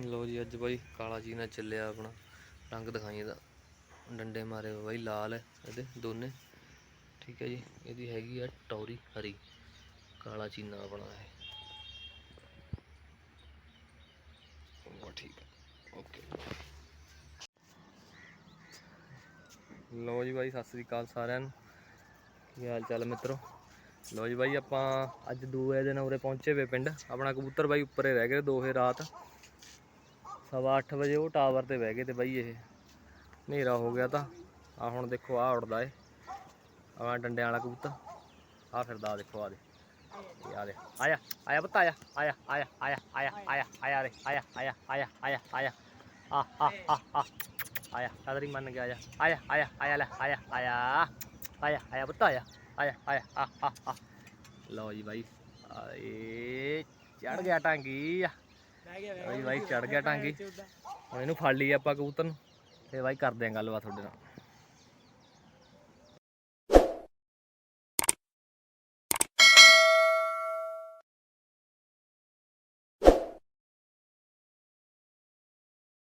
ਲੋ ਜੀ, ਅੱਜ ਬਾਈ ਕਾਲਾ ਜੀ ਨਾਲ ਚੱਲਿਆ ਆਪਣਾ। ਰੰਗ ਦਿਖਾਈ ਇਹਦਾ। ਡੰਡੇ ਮਾਰੇ ਬਾਈ, ਲਾਲ ਹੈ ਇਹਦੇ ਦੋਨੇ। ਠੀਕ ਹੈ ਜੀ, ਇਹਦੀ ਹੈਗੀ ਆ ਟੌਰੀ ਹਰੀ। ਕਾਲਾ ਚੀਨਾ ਆਪਣਾ ਇਹ। ਉਹ ਠੀਕ ਹੈ। ਓਕੇ। ਲੋ ਜੀ ਬਾਈ, ਸਤਿ ਸ੍ਰੀ ਅਕਾਲ ਸਾਰਿਆਂ ਨੂੰ। ਕੀ ਹਾਲ ਚਾਲ ਹੈ ਮਿੱਤਰੋ? ਲੋ ਜੀ ਬਾਈ, ਆਪਾਂ ਅੱਜ ਦੂਏ ਦਿਨ ਉਰੇ ਪਹੁੰਚੇ ਵੇ ਪਿੰਡ। ਆਪਣਾ ਕਬੂਤਰ ਬਾਈ ਉੱਪਰ ਰਹਿ ਗਏ ਦੋਹੇ ਰਾਤ। ਸਵਾ ਅੱਠ ਵਜੇ ਉਹ ਟਾਵਰ ਤੇ ਬਹਿ ਗਏ ਤੇ ਬਾਈ ਇਹ ਹਨੇਰਾ ਹੋ ਗਿਆ ਤਾਂ ਆ ਹੁਣ ਦੇਖੋ ਆ ਉੜਦਾ ਏ ਆ ਡੰਡਿਆਂ ਵਾਲਾ ਕਬੂਤਰ ਆ ਫਿਰਦਾ ਆਹ ਦੇਖੋ ਆ ਦੇ ਆ ਦੇ ਆਇਆ ਆਇਆ ਪੁੱਤ ਆਇਆ ਆਇਆ ਆਇਆ ਆਇਆ ਆਇਆ ਆਇਆ ਆਇਆ ਰੇ ਆਇਆ ਆਇਆ ਆਇਆ ਆਇਆ ਆਇਆ ਆ ਆ ਆ ਆ ਆਇਆ ਕਦਰੀ ਮੰਨ ਗਿਆ ਆਇਆ ਆਇਆ ਆਇਆ ਆਇਆ ਲੈ ਆਇਆ ਆਇਆ ਆਇਆ ਆਇਆ ਪੁੱਤ ਆਇਆ ਆਇਆ ਆਇਆ ਆ ਆ ਆ ਲਓ ਜੀ ਬਾਈ ਆਏ ਚੜ ਗਿਆ ਟਾਂਗੀ ਆ ਬਾਈ ਬਾਈ ਚੜ ਗਿਆ ਟਾਂਗੀ। ਹੁਣ ਇਹਨੂੰ ਫੜ ਲਈ ਆਪਾਂ ਕਬੂਤਰ ਨੂੰ। ਤੇ ਬਾਈ ਕਰਦੇ ਆਂ ਗੱਲਬਾਤ ਤੁਹਾਡੇ ਨਾਲ।